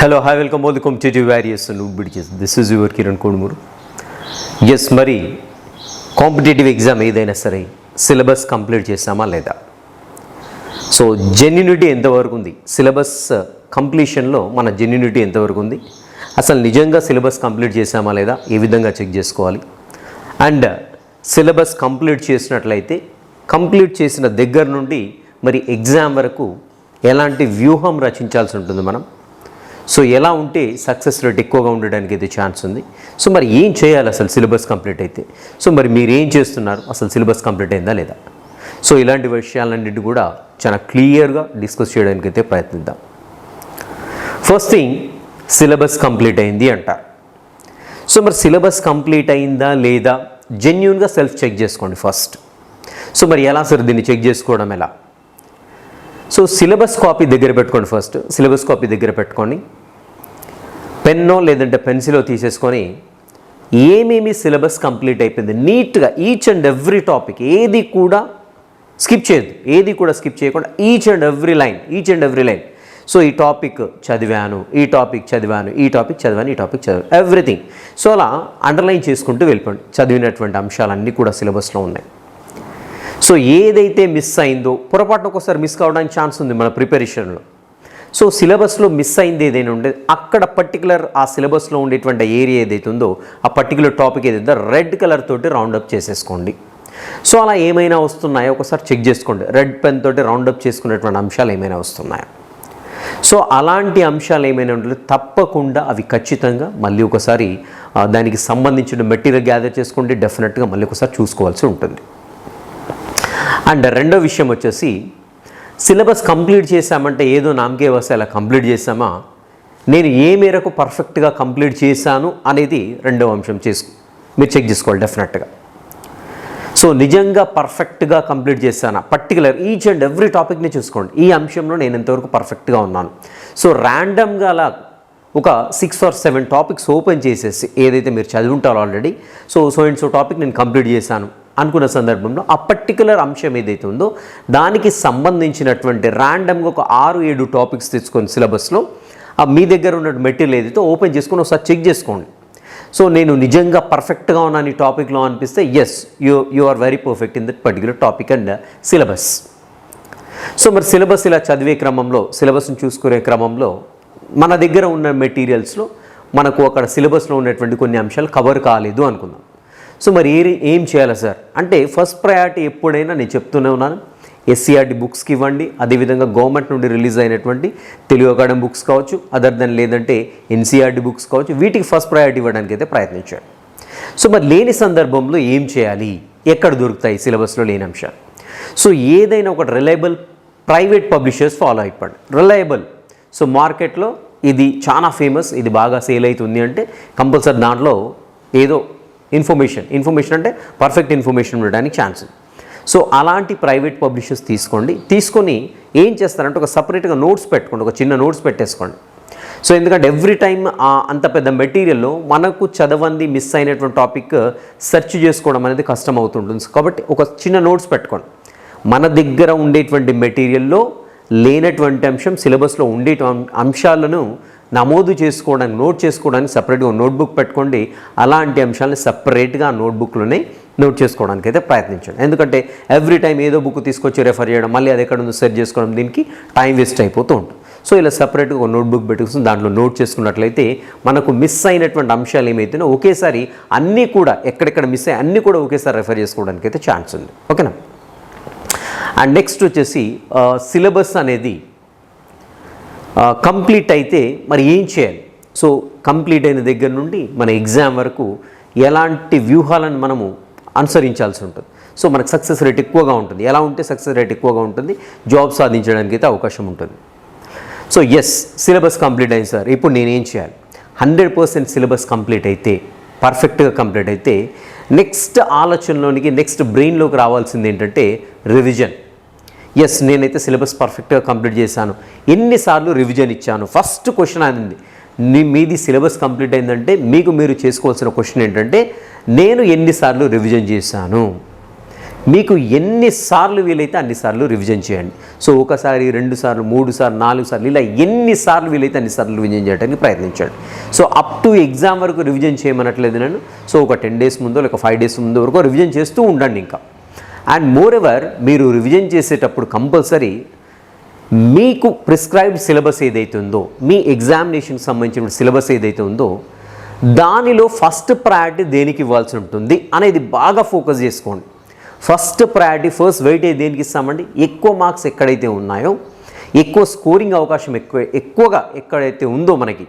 Hello hi welcome welcome to competitive warriors నువ్వు చేసి this is your Kiran Kodumuru yes మరి competitive exam ఏదైనా సరే సిలబస్ కంప్లీట్ చేసామా లేదా? సో జెన్యునిటీ ఎంతవరకు ఉంది? సిలబస్ కంప్లీషన్లో uh, మన జెన్యునిటీ ఎంతవరకు ఉంది? అసలు నిజంగా సిలబస్ కంప్లీట్ చేసామా లేదా? ఏ విధంగా చెక్ చేసుకోవాలి? అండ్ సిలబస్ కంప్లీట్ చేసినట్లయితే కంప్లీట్ చేసిన దగ్గర నుండి మరి ఎగ్జామ్ వరకు ఎలాంటి వ్యూహం రచించాల్సి ఉంటుంది మనం? సో ఎలా ఉంటే సక్సెస్ రేట్ ఎక్కువగా ఉండడానికి అయితే ఛాన్స్ ఉంది. సో మరి ఏం చేయాలి అసలు సిలబస్ కంప్లీట్ అయితే? సో మరి మీరు ఏం చేస్తున్నారు? అసలు సిలబస్ కంప్లీట్ అయిందా లేదా? సో ఇలాంటి విషయాలన్నింటి కూడా చాలా క్లియర్గా డిస్కస్ చేయడానికి అయితే ప్రయత్నిద్దాం. ఫస్ట్ థింగ్ సిలబస్ కంప్లీట్ అయింది అంటారు సో మరి సిలబస్ కంప్లీట్ అయిందా లేదా? జెన్యున్గా సెల్ఫ్ చెక్ చేసుకోండి ఫస్ట్ సో మరి ఎలా సార్ దీన్ని చెక్ చేసుకోవడం ఎలా? సో సిలబస్ కాపీ దగ్గర పెట్టుకోండి ఫస్ట్ సిలబస్ కాపీ దగ్గర పెట్టుకోండి. పెన్నో లేదంటే పెన్సిలో తీసేసుకొని ఏమేమి సిలబస్ కంప్లీట్ అయిపోయింది నీట్గా ఈచ్ అండ్ ఎవ్రీ టాపిక్ ఏది కూడా స్కిప్ చేయదు ఏది కూడా స్కిప్ చేయకుండా each and every line each and every line so ఈ టాపిక్ చదివాను ఈ టాపిక్ చదివాను ఈ టాపిక్ చదివాను ఈ టాపిక్ చదివాను ఎవ్రీథింగ్ సో అలా అండర్లైన్ చేసుకుంటూ వెళ్ళిపోండి. చదివినటువంటి అంశాలన్నీ కూడా సిలబస్లో ఉన్నాయి. సో ఏదైతే మిస్ అయిందో పొరపాటున ఒకసారి మిస్ కావడానికి ఛాన్స్ ఉంది మన ప్రిపరేషన్లో సో సిలబస్లో మిస్ అయింది ఏదైనా ఉండే అక్కడ పర్టికులర్ ఆ సిలబస్లో ఉండేటువంటి ఏరియా ఏదైతే ఉందో ఆ పర్టికులర్ టాపిక్ ఏదైతే రెడ్ కలర్ తోటి రౌండప్ చేసేసుకోండి. సో అలా ఏమైనా వస్తున్నాయో? ఒకసారి చెక్ చేసుకోండి. రెడ్ పెన్ తోటి రౌండప్ చేసుకునేటువంటి అంశాలు ఏమైనా వస్తున్నాయా? సో అలాంటి అంశాలు ఏమైనా ఉంటే తప్పకుండా అవి ఖచ్చితంగా మళ్ళీ ఒకసారి దానికి సంబంధించిన మెటీరియల్ గ్యాదర్ చేసుకోండి డెఫినెట్గా మళ్ళీ ఒకసారి చూసుకోవాల్సి ఉంటుంది. అండ్ రెండో విషయం వచ్చేసి సిలబస్ కంప్లీట్ చేశామంటే ఏదో నామకే వస్తే అలా కంప్లీట్ చేశామా? నేను ఏ మేరకు పర్ఫెక్ట్గా కంప్లీట్ చేశాను అనేది రెండవ అంశం చేసు మీరు చెక్ చేసుకోవాలి డెఫినెట్గా. సో నిజంగా పర్ఫెక్ట్గా కంప్లీట్ చేశానా? పర్టికులర్ ఈచ్ అండ్ ఎవ్రీ టాపిక్ని చూసుకోండి. ఈ అంశంలో నేను ఎంతవరకు పర్ఫెక్ట్గా ఉన్నాను. సో ర్యాండమ్గా అలా ఒక six or seven topics open చేసేసి ఏదైతే మీరు చదివి ఉంటారో already so so and so topic నేను కంప్లీట్ చేశాను. అనుకున్న సందర్భంలో ఆ పర్టికులర్ అంశం ఏదైతే ఉందో దానికి సంబంధించినటువంటి ర్యాండమ్గా ఒక ఆరు ఏడు టాపిక్స్ తీసుకొని సిలబస్లో ఆ మీ దగ్గర ఉన్న మెటీరియల్ ఏదైతే ఓపెన్ చేసుకొని ఒకసారి చెక్ చేసుకోండి. సో నేను నిజంగా పర్ఫెక్ట్గా ఉన్నాను ఈ టాపిక్లో అనిపిస్తే yes you you are very perfect in that particular topic and syllabus so మరి సిలబస్ ఇలా చదివే క్రమంలో సిలబస్ని చూసుకునే క్రమంలో మన దగ్గర ఉన్న మెటీరియల్స్లో మనకు అక్కడ సిలబస్లో ఉన్నటువంటి కొన్ని అంశాలు కవర్ కాలేదు అనుకుందాం. సో మరి ఏ ఏం చేయాలి సార్? అంటే ఫస్ట్ ప్రయారిటీ ఎప్పుడైనా నేను చెప్తూనే ఉన్నాను. ఎస్సీఆర్టీ బుక్స్కి ఇవ్వండి. అదేవిధంగా గవర్నమెంట్ నుండి రిలీజ్ అయినటువంటి తెలుగు అకాడమీ బుక్స్ కావచ్చు అదర్ దెన్ లేదంటే ఎన్సీఆర్టీ బుక్స్ కావచ్చు వీటికి ఫస్ట్ ప్రయారిటీ ఇవ్వడానికి అయితే ప్రయత్నించాడు సో మరి లేని సందర్భంలో ఏం చేయాలి? ఎక్కడ దొరుకుతాయి సిలబస్లో లేని అంశాలు? సో ఏదైనా ఒక రిలయబుల్ ప్రైవేట్ పబ్లిషర్స్ ఫాలో అయిపోండి. రిలయబుల్ సో మార్కెట్లో ఇది చాలా ఫేమస్ ఇది బాగా సేల్ అవుతుంది అంటే కంపల్సరీ దాంట్లో ఏదో ఇన్ఫర్మేషన్. ఇన్ఫర్మేషన్ అంటే పర్ఫెక్ట్ ఇన్ఫర్మేషన్ ఉండడానికి ఛాన్స్. సో అలాంటి ప్రైవేట్ పబ్లిషర్స్ తీసుకోండి. తీసుకొని ఏం చేస్తారంటే ఒక సపరేట్గా నోట్స్ పెట్టుకోండి. ఒక చిన్న నోట్స్ పెట్టేసుకోండి. సో ఎందుకంటే ఎవ్రీ టైం అంత పెద్ద మెటీరియల్లో మనకు చదవంది మిస్ అయినటువంటి టాపిక్ సెర్చ్ చేసుకోవడం అనేది కష్టం అవుతుంటుంది. కాబట్టి ఒక చిన్న నోట్స్ పెట్టుకోండి. మన దగ్గర ఉండేటువంటి మెటీరియల్లో లేనటువంటి అంశం సిలబస్లో ఉండే అంశాలను నమోదు చేసుకోవడానికి నోట్ చేసుకోవడానికి సపరేట్గా నోట్బుక్ పెట్టుకోండి. అలాంటి అంశాలను సపరేట్గా నోట్బుక్లోనే నోట్ చేసుకోవడానికి అయితే ప్రయత్నించండి. ఎందుకంటే ఎవ్రీ టైం ఏదో బుక్ తీసుకొచ్చి రెఫర్ చేయడం మళ్ళీ అది ఎక్కడ ఉందో సెర్చ్ చేసుకోవడం దీనికి టైం వేస్ట్ అయిపోతూ ఉంటుంది. సో ఇలా సపరేట్గా ఒక నోట్బుక్ పెట్టుకుని దాంట్లో నోట్ చేసుకున్నట్లయితే మనకు మిస్ అయినటువంటి అంశాలు ఏమైతేనో ఒకేసారి అన్నీ కూడా ఎక్కడెక్కడ మిస్ అయ్యి అన్నీ కూడా ఒకేసారి రెఫర్ చేసుకోవడానికి అయితే ఛాన్స్ ఉంది. ఓకేనా? అండ్ నెక్స్ట్ వచ్చేసి సిలబస్ అనేది కంప్లీట్ అయితే మరి ఏం చేయాలి? సో కంప్లీట్ అయిన దగ్గర నుండి మన ఎగ్జామ్ వరకు ఎలాంటి వ్యూహాలను మనము అనుసరించాల్సి ఉంటుంది? సో మనకు సక్సెస్ రేట్ ఎక్కువగా ఉంటుంది. ఎలా ఉంటే సక్సెస్ రేట్ ఎక్కువగా ఉంటుంది. జాబ్ సాధించడానికి అయితే అవకాశం ఉంటుంది. సో ఎస్ సిలబస్ కంప్లీట్ అయింది సార్. ఇప్పుడు నేనేం చేయాలి? హండ్రెడ్ పర్సెంట్ సిలబస్ కంప్లీట్ అయితే పర్ఫెక్ట్గా కంప్లీట్ అయితే నెక్స్ట్ ఆలోచనలోనికి నెక్స్ట్ బ్రెయిన్లోకి రావాల్సింది ఏంటంటే రివిజన్ ఎస్ నేనైతే సిలబస్ పర్ఫెక్ట్గా కంప్లీట్ చేశాను. ఎన్నిసార్లు రివిజన్ ఇచ్చాను. ఫస్ట్ క్వశ్చన్ అయింది నీ మీది సిలబస్ కంప్లీట్ అయిందంటే మీకు మీరు చేసుకోవాల్సిన క్వశ్చన్ ఏంటంటే నేను ఎన్నిసార్లు రివిజన్ చేశాను. మీకు ఎన్నిసార్లు వీలైతే అన్నిసార్లు రివిజన్ చేయండి. సో ఒకసారి రెండు సార్లు మూడు సార్లు నాలుగు సార్లు ఇలా ఎన్నిసార్లు వీలైతే అన్నిసార్లు రివిజన్ చేయడానికి ప్రయత్నించండి. సో అప్ టు ఎగ్జామ్ వరకు రివిజన్ చేయమనట్లేదు నేను. సో ఒక టెన్ డేస్ ముందో లేక ఫైవ్ డేస్ ముందు వరకు రివిజన్ చేస్తూ ఉండండి ఇంకా. అండ్ మోర్ ఎవర్ మీరు రివిజన్ చేసేటప్పుడు కంపల్సరీ మీకు ప్రిస్క్రైబ్డ్ సిలబస్ ఏదైతే ఉందో మీ ఎగ్జామినేషన్కి సంబంధించిన సిలబస్ ఏదైతే ఉందో దానిలో ఫస్ట్ ప్రయారిటీ దేనికి ఇవ్వాల్సి ఉంటుంది అనేది బాగా ఫోకస్ చేసుకోండి. ఫస్ట్ ప్రయారిటీ ఫస్ట్ వెయిటేజ్ దేనికి ఇస్తామండి? ఎక్కువ మార్క్స్ ఎక్కడైతే ఉన్నాయో ఎక్కువ స్కోరింగ్ అవకాశం ఎక్కువ ఎక్కువగా ఎక్కడైతే ఉందో మనకి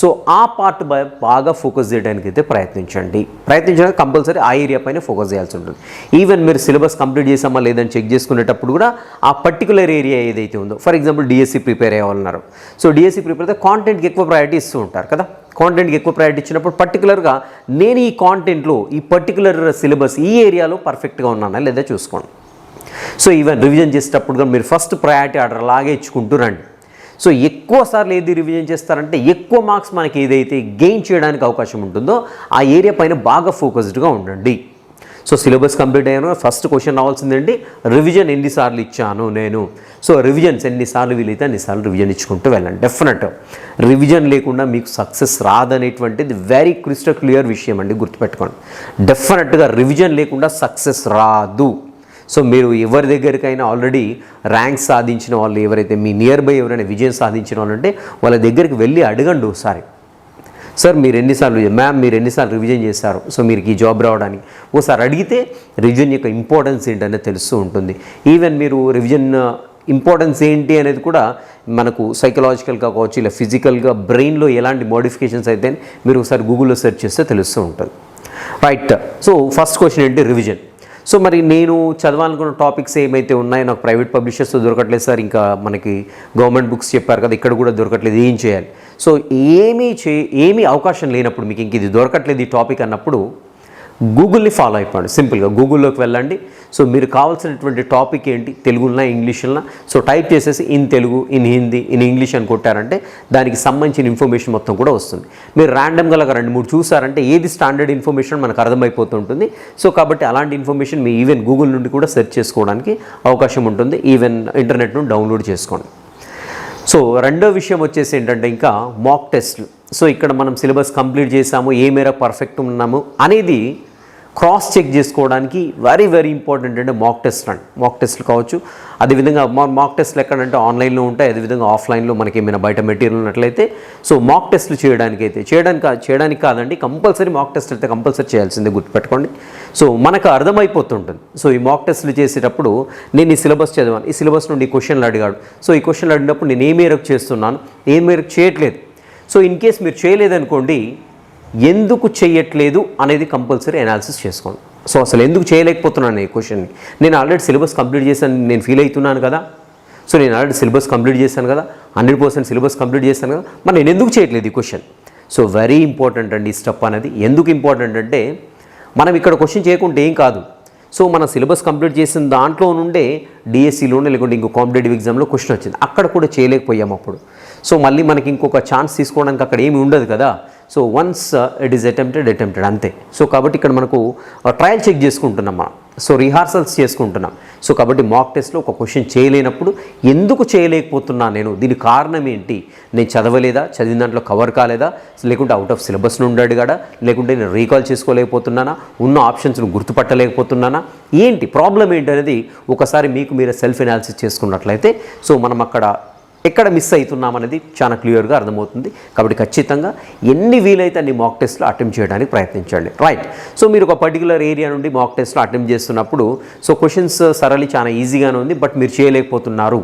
సో ఆ పార్ట్ బాగా ఫోకస్ చేయడానికి అయితే ప్రయత్నించండి. ప్రయత్నించడానికి కంపల్సరీ ఆ ఏరియా పైన ఫోకస్ చేయాల్సి ఉంటుంది. ఈవెన్ మీరు సిలబస్ కంప్లీట్ చేసామా లేదని చెక్ చేసుకునేటప్పుడు కూడా ఆ పర్టికులర్ ఏరియా ఏదైతే ఉందో ఫర్ ఎగ్జాంపుల్ డిఎస్సి ప్రిపేర్ అయ్యాలన్నారు సో డిఎస్సి ప్రిపేర్ అయితే కాంటెంట్కి ఎక్కువ ప్రయారిటీ ఇస్తూ ఉంటారు కదా? కాంటెంట్కి ఎక్కువ ప్రయారిటీ ఇచ్చినప్పుడు పర్టికులర్గా నేను ఈ కాంటెంట్లో ఈ పర్టికులర్ సిలబస్ ఈ ఏరియాలో పర్ఫెక్ట్గా ఉన్నానా లేదా చూసుకోండి. సో ఈవెన్ రివిజన్ చేసేటప్పుడు కూడా మీరు ఫస్ట్ ప్రయారిటీ ఆర్డర్ లాగే ఇచ్చుకుంటూ రండి. సో ఎక్కువ సార్లు ఏది రివిజన్ చేస్తారంటే ఎక్కువ మార్క్స్ మనకి ఏదైతే గెయిన్ చేయడానికి అవకాశం ఉంటుందో ఆ ఏరియా పైన బాగా ఫోకస్డ్గా ఉండండి. సో సిలబస్ కంప్లీట్ అయ్యాను. ఫస్ట్ క్వశ్చన్ రావాల్సిందండి రివిజన్ ఎన్నిసార్లు ఇచ్చాను నేను? సో రివిజన్స్ ఎన్నిసార్లు వీలైతే అన్నిసార్లు రివిజన్ ఇచ్చుకుంటూ వెళ్ళండి. డెఫినెట్ రివిజన్ లేకుండా మీకు సక్సెస్ రాదనేటువంటిది వెరీ క్రిస్టల్ క్లియర్ విషయం అండి. గుర్తుపెట్టుకోండి. డెఫినెట్గా రివిజన్ లేకుండా సక్సెస్ రాదు. సో మీరు ఎవరి దగ్గరికైనా ఆల్రెడీ ర్యాంక్ సాధించిన వాళ్ళు ఎవరైతే మీ నియర్ బై ఎవరైనా విజయం సాధించిన వాళ్ళు ఉంటే వాళ్ళ దగ్గరికి వెళ్ళి అడగండి ఒకసారి. సార్ మీరు ఎన్నిసార్లు మ్యామ్ మీరు ఎన్నిసార్లు రివిజన్ చేశారు? సో మీరు ఈ జాబ్ రావడానికి. ఓసారి అడిగితే రివిజన్ యొక్క ఇంపార్టెన్స్ ఏంటనేది తెలుస్తూ ఉంటుంది. ఈవెన్ మీరు రివిజన్ ఇంపార్టెన్స్ ఏంటి అనేది కూడా మనకు సైకలాజికల్గా కావచ్చు ఇలా ఫిజికల్గా బ్రెయిన్లో ఎలాంటి మోడిఫికేషన్స్ అయితే మీరు ఒకసారి గూగుల్లో సెర్చ్ చేస్తే తెలుస్తూ ఉంటుంది. రైట్ సో ఫస్ట్ క్వశ్చన్ ఏంటి? రివిజన్ సో మరి నేను చదవాలనుకున్న టాపిక్స్ ఏమైతే ఉన్నాయో నాకు ప్రైవేట్ పబ్లిషర్స్ దొరకట్లేదు సార్. ఇంకా మనకి గవర్నమెంట్ బుక్స్ చెప్పారు కదా ఇక్కడ కూడా దొరకట్లేదు ఏం చేయాలి? సో ఏమీ చే ఏమీ అవకాశం లేనప్పుడు మీకు ఇంక ఇది దొరకట్లేదు ఈ టాపిక్ అన్నప్పుడు గూగుల్ని ఫాలో అయిపోండి. సింపుల్గా గూగుల్లోకి వెళ్ళండి. సో మీరు కావాల్సినటువంటి టాపిక్ ఏంటి? తెలుగులనా ఇంగ్లీష్లో సో టైప్ చేసేసి in Telugu in Hindi in English అని కొట్టారంటే దానికి సంబంధించిన ఇన్ఫర్మేషన్ మొత్తం కూడా వస్తుంది. మీరు ర్యాండమ్గా ఒక రెండు మూడు చూసారంటే ఏది స్టాండర్డ్ ఇన్ఫర్మేషన్ మనకు అర్థమైపోతుంటుంది సో కాబట్టి అలాంటి ఇన్ఫర్మేషన్ మీ ఈవెన్ గూగుల్ నుండి కూడా సెర్చ్ చేసుకోవడానికి అవకాశం ఉంటుంది. ఈవెన్ ఇంటర్నెట్ నుండి డౌన్లోడ్ చేసుకోండి. సో రెండో విషయం వచ్చేసి ఏంటంటే ఇంకా మాక్ టెస్ట్లు సో ఇక్కడ మనం సిలబస్ కంప్లీట్ చేసాము ఏ మేర పర్ఫెక్ట్ ఉన్నాము అనేది క్రాస్ చెక్ చేసుకోవడానికి వెరీ వెరీ ఇంపార్టెంట్ అంటే మాక్ టెస్ట్ అండి మాక్ టెస్ట్లు కావచ్చు. అదేవిధంగా మా మాక్ టెస్ట్లు ఎక్కడంటే ఆన్లైన్లో ఉంటాయి. అదేవిధంగా ఆఫ్లైన్లో మనకి ఏమైనా బయట మెటీరియల్ ఉన్నట్లయితే సో మాక్ టెస్ట్లు చేయడానికి అయితే చేయడానికి చేయడానికి కాదండి కంపల్సరీ మాక్ టెస్ట్ అయితే కంపల్సరీ చేయాల్సిందే గుర్తుపెట్టుకోండి. సో మనకు అర్థమైపోతుంటుంది. సో ఈ మాక్ టెస్ట్లు చేసేటప్పుడు నేను ఈ సిలబస్ చదివాను. ఈ సిలబస్ నుండి ఈ క్వశ్చన్లు అడిగాడు. సో ఈ క్వశ్చన్లు అడిగినప్పుడు నేను ఏ మేరకు చేస్తున్నాను? ఏ మేరకు చేయట్లేదు? సో ఇన్ కేస్ మీరు చేయలేదనుకోండి ఎందుకు చేయట్లేదు అనేది కంపల్సరీ అనాలిసిస్ చేసుకోండి. సో అసలు ఎందుకు చేయలేకపోతున్నాను ఈ క్వశ్చన్ని నేను ఆల్రెడీ సిలబస్ కంప్లీట్ చేశాను నేను ఫీల్ అవుతున్నాను కదా. సో నేను ఆల్రెడీ సిలబస్ కంప్లీట్ చేశాను కదా. హండ్రెడ్ పర్సెంట్ సిలబస్ కంప్లీట్ చేశాను కదా. మరి నేను ఎందుకు చేయట్లేదు ఈ క్వశ్చన్ సో వెరీ ఇంపార్టెంట్ అండి ఈ స్టెప్ అనేది. ఎందుకు ఇంపార్టెంట్ అంటే మనం ఇక్కడ క్వశ్చన్ చేయకుంటే ఏం కాదు. సో మన సిలబస్ కంప్లీట్ చేసిన దాంట్లో నుండే డిఎస్సిలోనే లేకుంటే ఇంకో కాంపిటేటివ్ ఎగ్జామ్లో క్వశ్చన్ వచ్చింది. అక్కడ కూడా చేయలేకపోయాము అప్పుడు. సో మళ్ళీ మనకి ఇంకొక ఛాన్స్ తీసుకోవడానికి అక్కడ ఏమి ఉండదు కదా. So once it is attempted attempted అంతే. సో కాబట్టి ఇక్కడ మనకు uh, ట్రయల్ చెక్ చేసుకుంటున్నాం మనం. సో రిహార్సల్స్ చేసుకుంటున్నాం. సో కాబట్టి మాక్ టెస్ట్లో ఒక క్వశ్చన్ చేయలేనప్పుడు ఎందుకు చేయలేకపోతున్నా నేను? దీని కారణం ఏంటి? నేను చదవలేదా? చదివిన దాంట్లో కవర్ కాలేదా? లేకుంటే అవుట్ ఆఫ్ సిలబస్ నుండి అడిగాడా? లేకుంటే నేను రీకాల్ చేసుకోలేకపోతున్నానా? ఉన్న ఆప్షన్స్ను గుర్తుపట్టలేకపోతున్నానా? ఏంటి? ప్రాబ్లం ఏంటి అనేది ఒకసారి మీకు మీరు సెల్ఫ్ ఎనాలిసిస్ చేసుకున్నట్లయితే సో మనం అక్కడ ఎక్కడ మిస్ అవుతున్నాం అనేది చాలా క్లియర్గా అర్థమవుతుంది. కాబట్టి ఖచ్చితంగా ఎన్ని వీలైతే అన్ని మాక్ టెస్ట్లు అటెంప్ట్ చేయడానికి ప్రయత్నించండి. రైట్ సో మీరు ఒక పర్టికులర్ ఏరియా నుండి మాక్ టెస్ట్లో అటెంప్ట్ చేస్తున్నప్పుడు సో క్వశ్చన్స్ uh, సరళి చాలా ఈజీగానే ఉంది బట్ మీరు చేయలేకపోతున్నారు.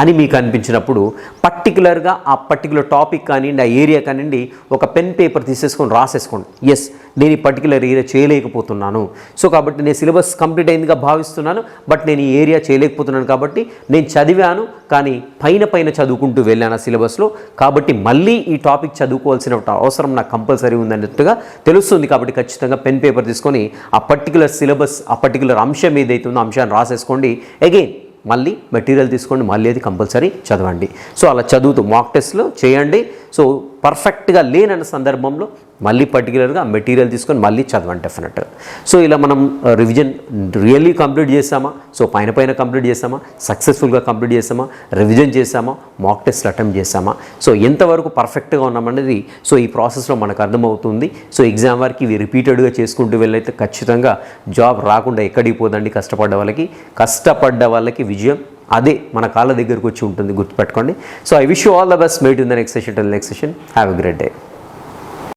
అని మీకు అనిపించినప్పుడు పర్టికులర్గా ఆ పర్టికులర్ టాపిక్ కానివ్వండి ఆ ఏరియా కానివ్వండి ఒక పెన్ పేపర్ తీసేసుకొని రాసేసుకోండి. ఎస్ నేను ఈ పర్టికులర్ ఏరియా చేయలేకపోతున్నాను. సో కాబట్టి నేను సిలబస్ కంప్లీట్ అయిందిగా భావిస్తున్నాను బట్ నేను ఈ ఏరియా చేయలేకపోతున్నాను కాబట్టి నేను చదివాను కానీ పైన పైన చదువుకుంటూ వెళ్ళాను ఆ సిలబస్లో. కాబట్టి మళ్ళీ ఈ టాపిక్ చదువుకోవాల్సిన అవసరం నాకు కంపల్సరీ ఉందన్నట్టుగా తెలుస్తుంది. కాబట్టి ఖచ్చితంగా పెన్ పేపర్ తీసుకొని ఆ పర్టికులర్ సిలబస్ ఆ పర్టికులర్ అంశం ఏదైతే ఉందో అంశాన్ని రాసేసుకోండి. అగైన్ మళ్ళీ మెటీరియల్ తీసుకోండి మళ్ళీ అది కంపల్సరీ చదవండి. సో అలా చదువుతూ మాక్ టెస్ట్లో చేయండి. సో పర్ఫెక్ట్గా లేనన్న సందర్భంలో మళ్ళీ పర్టికులర్గా మెటీరియల్ తీసుకొని మళ్ళీ చదవండి డెఫినెట్ సో ఇలా మనం రివిజన్ రియల్లీ కంప్లీట్ చేసామా? సో పైన పైన కంప్లీట్ చేసామా? సక్సెస్ఫుల్గా కంప్లీట్ చేసామా? రివిజన్ చేసామా? మాక్ టెస్ట్ అటెంప్ట్ చేసామా? సో ఎంతవరకు పర్ఫెక్ట్గా ఉన్నామనేది సో ఈ ప్రాసెస్లో మనకు అర్థమవుతుంది. సో ఎగ్జామ్ వరకు ఇవి రిపీటెడ్గా చేసుకుంటూ వెళ్ళైతే ఖచ్చితంగా జాబ్ రాకుండా ఎక్కడికి పోదండి కష్టపడ్డ వాళ్ళకి. కష్టపడ్డ వాళ్ళకి విజయం అదే మన కాళ్ళ దగ్గరకు వచ్చి ఉంటుంది గుర్తుపెట్టుకోండి. So I wish you all the best meet in the next session next session have a great day